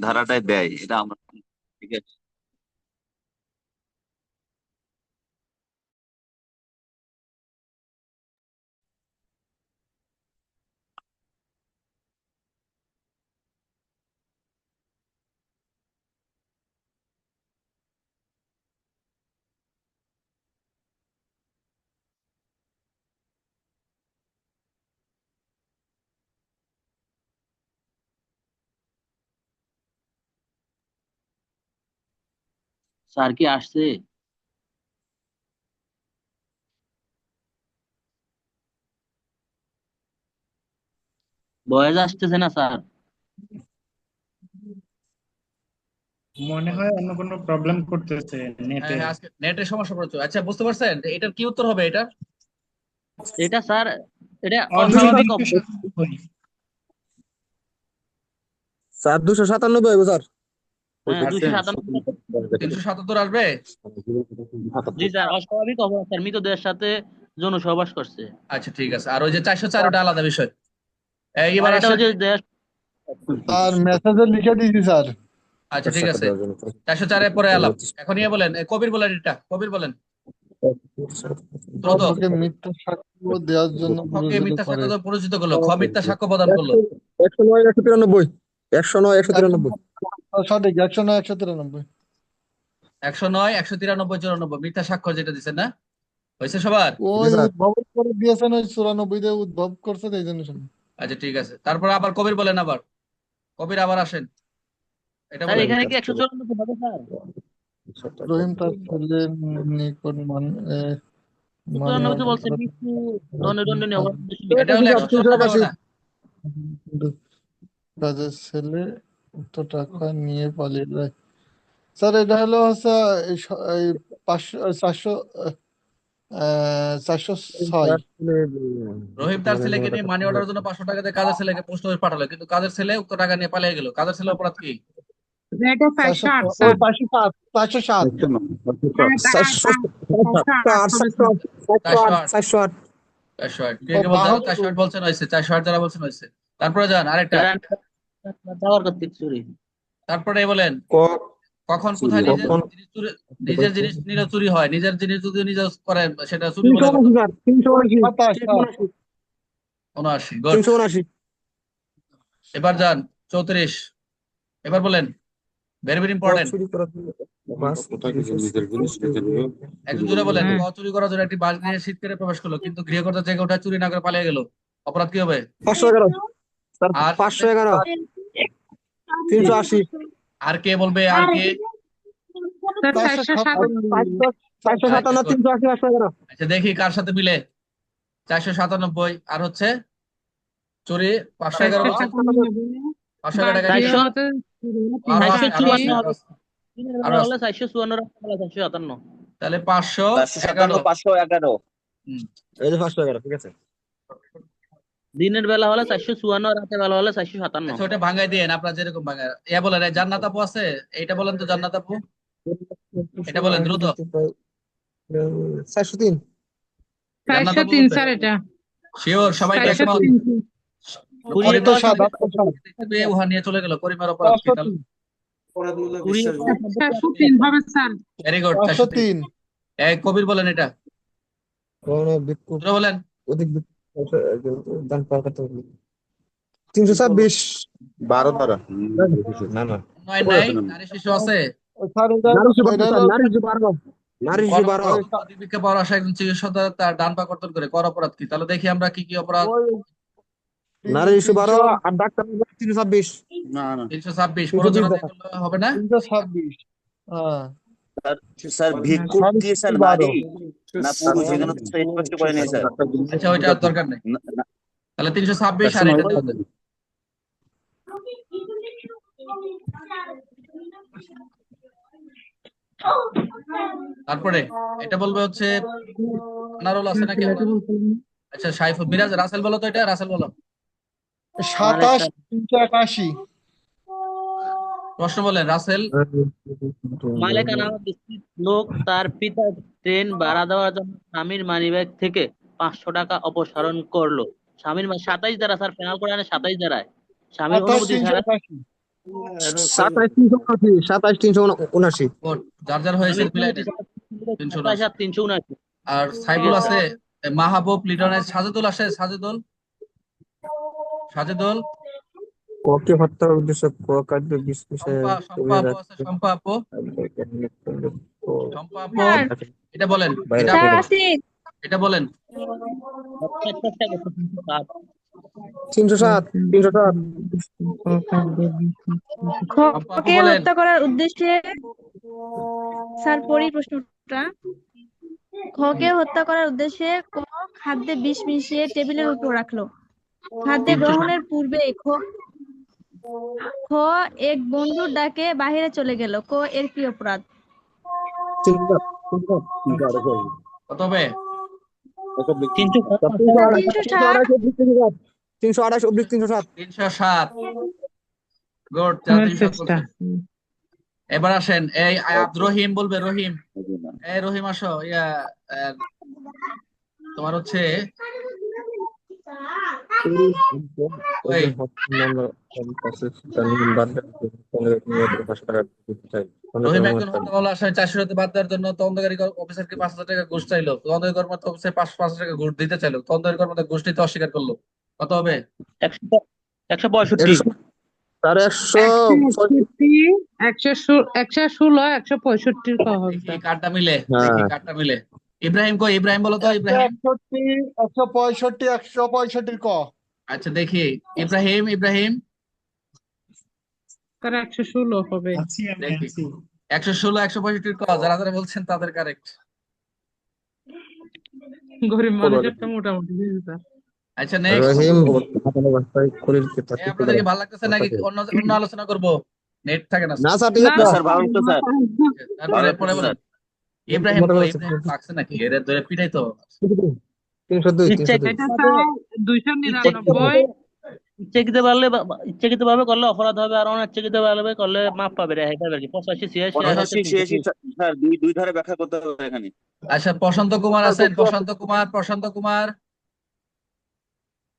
ধারাটায় দেয় এটা আমরা স্যার কি আসছে? ভয়েস আসতেছে না স্যার। মনে হয় অন্য কোনো প্রবলেম করতেছে নেটে হ্যাঁ নেটের সমস্যা পড়ছে। আচ্ছা বুঝতে পারছেন? এটার কি উত্তর হবে এটা? এটা স্যার এটা অস্বাভাবিক। স্যার দুশো সাতানব্বই হবে স্যার। হ্যাঁ সাতানব্বই তিনশো সাতাত্তর আসবে? জি স্যার অস্বাভাবিক অবস্থা। স্যার মৃতদেহের সাথে যৌন সহবাস করছে। আচ্ছা ঠিক আছে। আর ওই যে চারশো চার ওটা আলাদা বিষয়। এবার আর মেসেজে লিখে দিয়েছি স্যার। আচ্ছা ঠিক আছে। চারশো চারের পরে আলাপ এখন ইয়ে বলেন কবির বলেন এটা। কবির বলেন। মিথ্যা সাক্ষ্য দেওয়ার জন্য মিথ্যা সাক্ষ্য পরিচিত করল। খ মিথ্যা সাক্ষ্য প্রদান করল। একশো নয় একশো তিরানব্বই। একশো নয় একশো তিরানব্বই। সঠিক একশো নয় একশো তিরানব্বই। একশো নয় একশো তিরানব্বই চুরানব্বই। মিথ্যা সাক্ষ্য যেটা দিচ্ছেন না? হয়েছে সবার? ওই উদ্ভব করে দিয়েছেন ওই চুরানব্বই দিয়ে উদ্ভব করছে এই জন্য আচ্ছা ঠিক আছে। তারপর আবার কবির বলেন আবার। কবির আবার আসেন। এটা বলেন। এখানে কি একশো চুরানব্বই হবে স্যার? রহিম তার ছেলের নিকট মান চুরানব্বই বলছে মৃত্যু দণ্ডনীয় অপরাধ এটা হলে একশো সাতান্ন হবে ছেলে টাকা নিয়ে পালিয়ে যায়। স্যার এটা হলো হচ্ছে এই পাঁচশো চারশো আহ, চারশো ছয়। রহিম তার ছেলেকে নিয়ে মানি অর্ডারের জন্য পাঁচশো টাকা দিয়ে কাজের ছেলেকে পোস্ট অফিস পাঠালো? কিন্তু কাজের ছেলে উক্ত টাকা নিয়ে পালিয়ে গেল? কাজের ছেলে অপরাধ কি? তারপরে যান আরেকটা। চুরি। তারপরে বলেন। কখন কোথায় নিজের কখন- জিনিস চুরি- নিজের চুরি হয় নিজের জিনিস যদি নিজে করে সেটা চুরি উনআশি তিনশো উনআশি উনআশি উনআশি গুড তিনশো উনআশি। এবার যান চৌত্রিশ। এবার বলেন ভেরি ভেরি ইম্পর্টেন্ট একজন জুড়ে বলেন হ্যাঁ। ক চুরি করার জন্য একটি বাস নিয়ে শীতকালে প্রবেশ করল কিন্তু গৃহকর্তা জেগে ওঠা চুরি না করে পালিয়ে গেল। অপরাধ কি হবে? পাঁচশো এগারো। আর পাঁচশো এগারো। তিনশো আশি। আর কে বলবে? আর কে? চারশো সাতান্ন তিনশো আশি আচ্ছা দেখি কার সাথে মিলে। চারশো সাতানব্বই আর হচ্ছে? চুরি পাঁচশো এগারো পাঁচশো এগারো টাকা তাহলে পাঁচশো এগারো। পাঁচশো এগারো। পাঁচশো এগারো ঠিক আছে। দিনের বেলা হলে চারশো চুয়ান্ন রাতের বেলা হলে চারশো সাতান্ন। আচ্ছা ওটা ভাঙাই দিয়ে আপনার যেরকম ভাঙায়। ইয়া বলেন জান্নাত আপু আছে? এইটা বলেন তো জান্নাত আপু। এটা বলেন দ্রুত। চারশো তিন। চারশো তিন স্যার এটা। শিওর সবাই উহা নিয়ে চলে গেল ভেরি গুড চারশো তিন কবির বলেন এটা। কোন বিক্ষোভ দ্রুত বলেন। অধিক দান পাওয়া করতে হবে তিনশো ছাব্বিশ। বারো দ্বারা না না। পাওয়ার হবে না? তিনশো ছাব্বিশ স্যার ভিক্ষুক কি স্যার নারী না পুরুষ এখানে তো স্পষ্ট করে নেই স্যার আচ্ছা ওইটা দরকার নেই। না, না, তাহলে তিনশো ছাব্বিশ আর এটা তারপরে এটা বলবে হচ্ছে আনারুল আছে নাকি আচ্ছা সাইফুল মিরাজ রাসেল বলো তো এটা রাসেল বলো। সাতাশ তিনশো একাশি। প্রশ্ন বলেন রাসেল। মালিকানা স্ত্রীর লোক তার পিতার ট্রেন ভাড়া দেওয়ার জন্য স্বামীর মানিব্যাগ থেকে পাঁচশো টাকা অপসারণ করল। স্বামীর সাতাইশ দ্বারা স্যার পেনাল করে আনে সাতাইশ দ্বারায়। স্বামীর অনুমতি তিনশো ছাড়া সাতাশ তিনশো উনআশি সাতাশ তিনশো উনআশি। যার যার হয়েছে তিনশো সাতাশ আর তিনশো উনআশি। আর সাইফুল আছে মাহবুব লিটনের সাজেদুল আসে সাজেদুল। সাজেদুল। ককে হত্যার উদ্দেশ্যে ক বিষয়ে শম্পা আপু আছে শম্পা আপু। এটা বলেন এটা বলেন তিনশো সাত তিনশো সাত। খকে হত্যা করার উদ্দেশ্যে স্যার পড়ি প্রশ্নটা খকে হত্যা করার উদ্দেশ্যে ক খাদ্যে বিষ মিশিয়ে টেবিলের উপর রাখল। খাদ্য গ্রহণের পূর্বে খ খ এক বন্ধুর ডাকে বাহিরে চলে গেল। ক এর কি অপরাধ? কত হবে? তিনশো অব্লিক তিনশো সাত। তিনশো সাত। গুড। এবার আসেন এই রহিম বলবে রহিম। এই রহিম আসো ইয়া আহ, তোমার হচ্ছে অফিসারকে পাঁচ হাজার টাকা ঘুষ চাইলো। তদন্তকারী কর্মকর্তা অফিসার পাঁচ পাঁচ হাজার টাকা ঘুষ দিতে চাইলো। তদন্তকারী কর্মকর্তা ঘুষ নিতে অস্বীকার করল। কত হবে? একশো একশো পঁয়ষট্টি। তার একশো পঁয়ষট্টি। একশো ষোলো একশো পঁয়ষট্টির দেখি কার্ডটা মিলে হ্যাঁ। কার্ডটা মিলে। ইব্রাহিম কই? ইব্রাহিম বলো তো ইব্রাহিম। একষট্টি একশো পঁয়ষট্টি একশো পঁয়ষট্টির ক? আচ্ছা দেখি। ইব্রাহিম ইব্রাহিম। তার একশো ষোলো হবে। একশো ষোলো একশো পঁয়ষট্টির ক? যারা যারা বলছেন তাদের কারেক্ট গরিব মানুষের তো মোটামুটি আচ্ছা নেক্সট রহিম আপনাদেরকে ভালো লাগতেছে নাকি অন্য অন্য আলোচনা করব? নেট থাকে না। না স্যার ঠিক আছে। স্যার ভালো তো স্যার। তারপরে পরে বলেন। ইব্রাহিম লাগছে নাকি? এর ধরে পিটাই তো। তিনশো দুই তিনশো দুই। এটা স্যার দুইশো নিরানব্বই। ইচ্ছাকৃত পারলে ইচ্ছাকৃত ভাবে করলে অপরাধ হবে আর অনিচ্ছাকৃত ভাবে করলে মাপ পাবে রেহাই পাবে আর কি পঁচাশি ছিয়াশি পঁচাশি ছিয়াশি স্যার দুই দুই ধারে ব্যাখ্যা করতে হবে এখানে। আচ্ছা প্রশান্ত কুমার আছেন প্রশান্ত কুমার প্রশান্ত কুমার।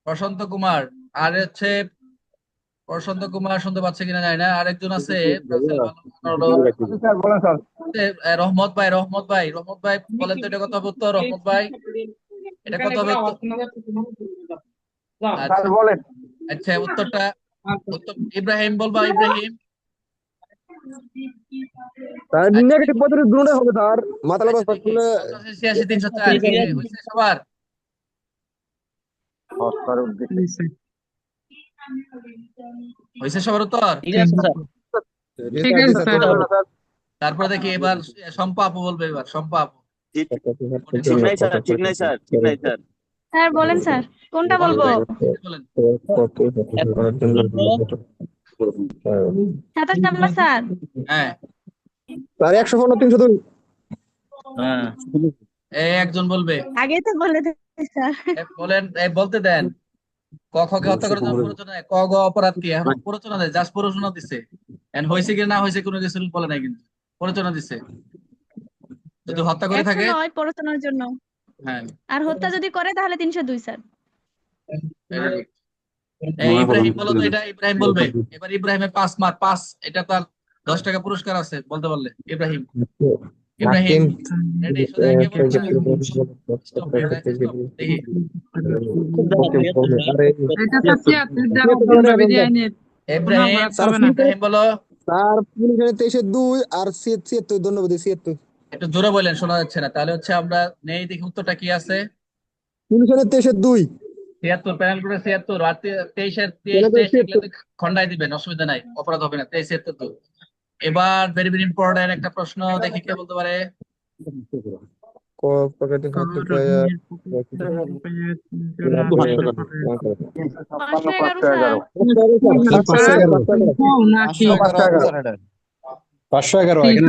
প্রশান্ত কুমার আর হচ্ছে প্রশান্ত কুমার শুনতে পাচ্ছে কিনা জানি না আরেকজন আছে রহমত ভাই রহমত ভাই রহমত ভাই বলেন তো এটা কত হবে উত্তর রহমত ভাই এটা কত হবে আচ্ছা বলেন আচ্ছা উত্তরটা উত্তর ইব্রাহিম বলবা ইব্রাহিম তার নেগেটিভ পদ্ধতি দুটোই হবে স্যার মাথা লাগা আচ্ছা, ছিয়াশি তিনশো চার সবার হয়েছে সবার উত্তর ঠিক আছে স্যার। তারপরে দেখি এবার শম্পা আপু বলবে এবার শম্পা আপু। ঠিক নাই স্যার ঠিক নাই স্যার ঠিক নাই স্যার। স্যার বলেন স্যার কোনটা বলব? সাতাশ নাম্বার স্যার। হ্যাঁ। স্যার একশো পনেরো তিনশো দুই। হ্যাঁ একজন বলবে। আগেই তো বলে দিন স্যার। বলেন বলতে দেন। ক খ কে হত্যা করার জন্য প্ররোচনা দেয়, ক গ অপরাধ কি? এখন প্ররোচনা দেয় জাস্ট প্ররোচনা দিচ্ছে এখন হয়েছে কি না হয়েছে কোনো কিছু বলে নাই কিন্তু। প্ররোচনা দিচ্ছে যদি হত্যা করে থাকে নয় পড়াশোনার জন্য। হ্যাঁ। আর হত্যা যদি করে তাহলে তিনশো দুই স্যার। ইব্রাহিম বলো তো এটা ইব্রাহিম বলবে। এবার ইব্রাহিমের পাঁচ মার্ক পাঁচ এটা তার দশ টাকা পুরস্কার আছে বলতে পারলে। ইব্রাহিম। ইব্রাহিম ইব্রাহিম বলো তেইশে দুই আর ছিয়াত্তর ধন্যবাদ ছিয়াত্তর একটু জোরে বলেন শোনা যাচ্ছে না তাহলে হচ্ছে আমরা নেই দেখি উত্তরটা কি আছে পুলিশের তেইশে দুই ছিয়াত্তর প্যানেল করে ছিয়াত্তর আর তেইশের তেইশ খন্ডাই দিবেন অসুবিধা নাই অপরাধ হবে না তেইশ ছিয়াত্তর তো এবার ভেরি ভেরি ইম্পর্টেন্ট একটা প্রশ্ন দেখি কে বলতে পারে। পাঁচশো এগারো।